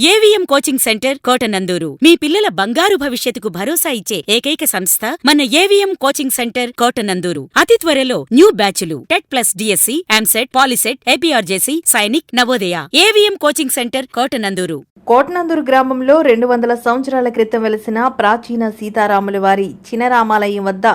AVM coaching centre Kotananduru. మీ పిల్లల బంగారు భవిష్యత్తుకు భరోసా ఇచ్చే ఏకైక సంస్థ మన ఏవిఎం కోచింగ్ సెంటర్ కోటనందూరు. అతి త్వరలో న్యూ బ్యాచ్లు TET plus DSC EAMCET POLYCET APRJC Sainik Navodaya. AVM coaching centre Kotananduru. Kotananduru గ్రామంలో రెండు వందల సంవత్సరాల క్రితం వెలిసిన ప్రాచీన సీతారాముల వారి చినరామాలయం వద్ద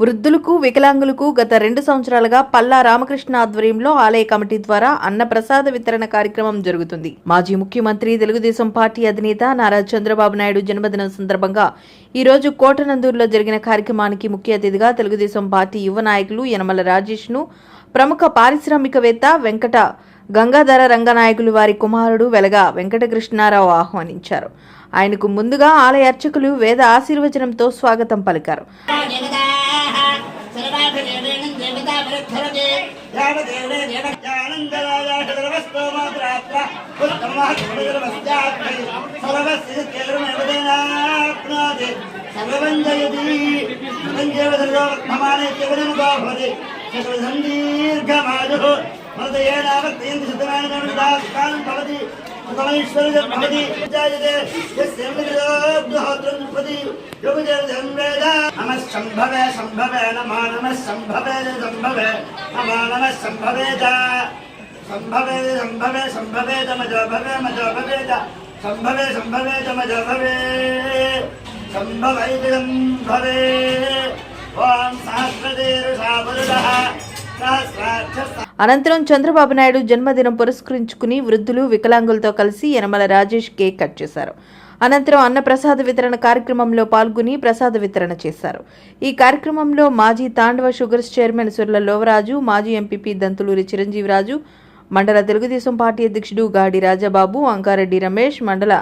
వృద్ధులకు వికలాంగులకు గత రెండు సంవత్సరాలుగా పల్లా రామకృష్ణ ఆధ్వర్యంలో ఆలయ కమిటీ ద్వారా అన్నప్రసాద వితరణ కార్యక్రమం జరుగుతుంది. మాజీ ముఖ్యమంత్రి తెలుగుదేశం పార్టీ అధినేత నారా చంద్రబాబు నాయుడు జన్మదినం సందర్భంగా ఈ రోజు కోటనందూరులో జరిగిన కార్యక్రమానికి ముఖ్య అతిథిగా తెలుగుదేశం పార్టీ యువ నాయకులు యనమల రాజేష్ను ప్రముఖ పారిశ్రామికవేత్త వెంకట గంగాధర రంగనాయకులు వారి కుమారుడు వెలగా వెంకటకృష్ణారావు ఆహ్వానించారు. ఆయనకు ముందుగా ఆలయ అర్చకులు వేద ఆశీర్వచనంతో స్వాగతం పలికారు. దీర్ఘమాజు మృతయేనావర్తయంతి శతమానం భవతి. సుతమైశ్వర్యం భవతి. జాయతే యస్య మృగోగ్రహోత్రం పది యోగజయం వేద నమ సంభవే సంభవే నమో నమ సంభవే సంభవే నమో నమ సంభవే చ సంభవే సంభవే సంభవే మజో భవే మజో భవే సంభవే సంభవే మజో భవే సంభవైతి సంభవే ఓం సహస్రదేరుషా పురుషः సహస్రాక్ష అనంతరం చంద్రబాబు నాయుడు జన్మదినం పురస్కరించుకుని వృద్ధులు వికలాంగులతో కలిసి యనమల రాజేష్ కేక్ కట్ చేశారు. అనంతరం అన్నప్రసాద వితరణ కార్యక్రమంలో పాల్గొని ప్రసాద వితరణ చేశారు. ఈ కార్యక్రమంలో మాజీ తాండవ షుగర్స్ చైర్మన్ సుర్ల లోవరాజు మాజీ ఎంపీపీ దంతులూరి చిరంజీవిరాజు మండల తెలుగుదేశం పార్టీ అధ్యక్షుడు గాడి రాజాబాబు అంకారెడ్డి రమేష్ మండల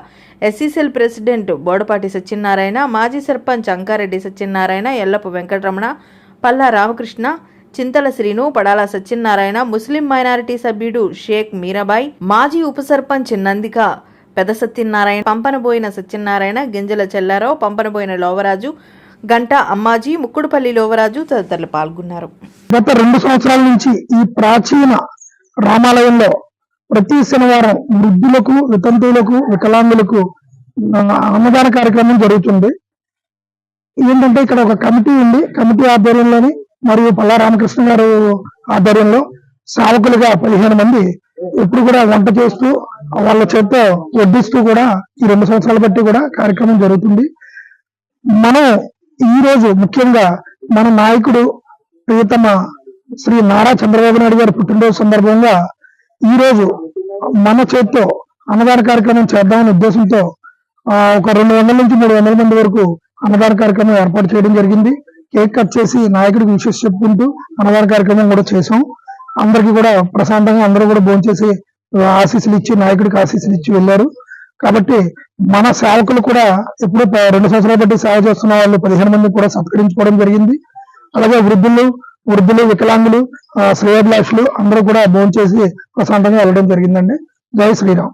ఎస్సీసీఎల్ ప్రెసిడెంట్ బోడపాటి సత్యనారాయణ మాజీ సర్పంచ్ అంకారెడ్డి సత్యనారాయణ ఎల్లప్ప వెంకటరమణ పల్లా రామకృష్ణ చింతల శ్రీను పడాల సత్యనారాయణ ముస్లిం మైనారిటీ సభ్యుడు షేక్ మీరాబాయ్ మాజీ ఉప సర్పంచ్ నందిక పెద సత్యనారాయణ పంపనబోయిన సత్యనారాయణ గింజల చెల్లారావు పంపనబోయిన లోవరాజు గంట అమ్మాజీ ముక్కుడుపల్లి లోవరాజు తదితరులు పాల్గొన్నారు. గత రెండు సంవత్సరాల నుంచి ఈ ప్రాచీన రామాలయంలో ప్రతి శనివారం వృద్ధులకు వితంతువులకు వికలాంగులకు అన్నదాన కార్యక్రమం జరుగుతుంది. ఏంటంటే ఇక్కడ ఒక కమిటీ ఉంది. కమిటీ ఆధ్వర్యంలోని మరియు పల్లా రామకృష్ణ గారు ఆధ్వర్యంలో సావకులుగా పదిహేను మంది ఎప్పుడు కూడా వంట చేస్తూ వాళ్ళ చేత వడ్డిస్తూ కూడా ఈ రెండు సంవత్సరాల బట్టి కూడా కార్యక్రమం జరుగుతుంది. మనం ఈ రోజు ముఖ్యంగా మన నాయకుడు ప్రియతమ శ్రీ నారా చంద్రబాబు నాయుడు గారి పుట్టినరోజు సందర్భంగా ఈ రోజు మన చేత్తో అన్నదాన కార్యక్రమం చేద్దామనే ఉద్దేశంతో ఆ, ఒక రెండు వందల నుంచి మూడు వందల మంది వరకు అన్నదాన కార్యక్రమం ఏర్పాటు చేయడం జరిగింది. కేక్ కట్ చేసి నాయకుడికి విషెస్ చెప్పుకుంటూ అన్నదాన కార్యక్రమం కూడా చేసాం అందరికీ కూడా ప్రశాంతంగా అందరూ కూడా భోంచేసి ఆశీస్సులు ఇచ్చి నాయకుడికి ఆశీస్సులు ఇచ్చి వెళ్ళారు. కాబట్టి మన సేవకులు కూడా ఎప్పుడు రెండు సంవత్సరాల బట్టి సేవ చేస్తున్న వాళ్ళు పదిహేను మంది కూడా సత్కరించుకోవడం జరిగింది. అలాగే వృద్ధులు వృద్ధులు వికలాంగులు శ్రేయోభిలాషులు అందరూ కూడా భోంచేసి ప్రశాంతంగా వెళ్ళడం జరిగిందండి. జై శ్రీరామ్?